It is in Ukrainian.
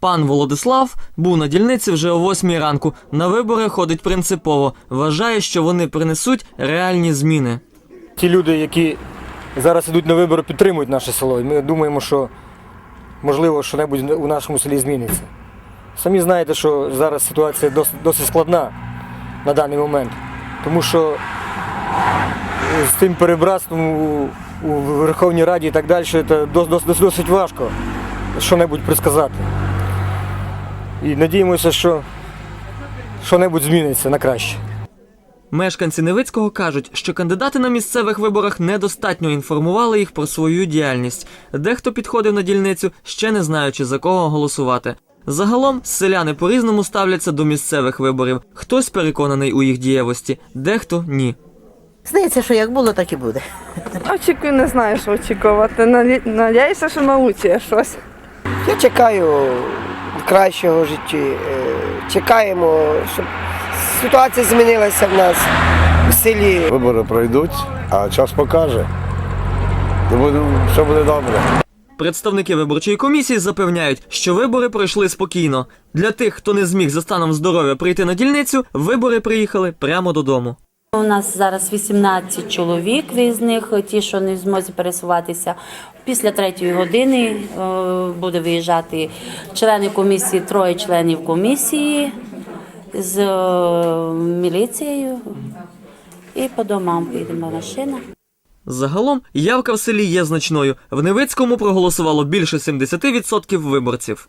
Пан Володислав був на дільниці вже о восьмій ранку. На вибори ходить принципово. Вважає, що вони принесуть реальні зміни. Ті люди, які зараз йдуть на вибори, підтримують наше село. І ми думаємо, що можливо що-небудь у нашому селі зміниться. Самі знаєте, що зараз ситуація досить, складна на даний момент. Тому що з тим перебратством у, Верховній Раді і так далі, це дос- дос- дос- досить важко що-небудь предсказати. І надіємося, що що-небудь зміниться на краще. Мешканці Невицького кажуть, що кандидати на місцевих виборах недостатньо інформували їх про свою діяльність. Дехто підходив на дільницю, ще не знаючи за кого голосувати. Загалом селяни по-різному ставляться до місцевих виборів. Хтось переконаний у їх дієвості, дехто ні. Здається, що як було, так і буде. Очікую, не знаю, що очікувати. Наді- Надіюся, що научує щось. Я чекаю кращого житті. Е, Чекаємо, щоб ситуація змінилася в нас в селі. Вибори пройдуть, а час покаже. Все буде добре. Представники виборчої комісії запевняють, що вибори пройшли спокійно. Для тих, хто не зміг за станом здоров'я прийти на дільницю, вибори приїхали прямо додому. У нас зараз 18 чоловік, з них ті, що не змозі пересуватися. Після третьої години е, буде виїжджати члени комісії, троє членів комісії з е, міліцією. І по домам поїдемо машина. Загалом явка в селі є значною. В Невицькому проголосувало більше 70% виборців.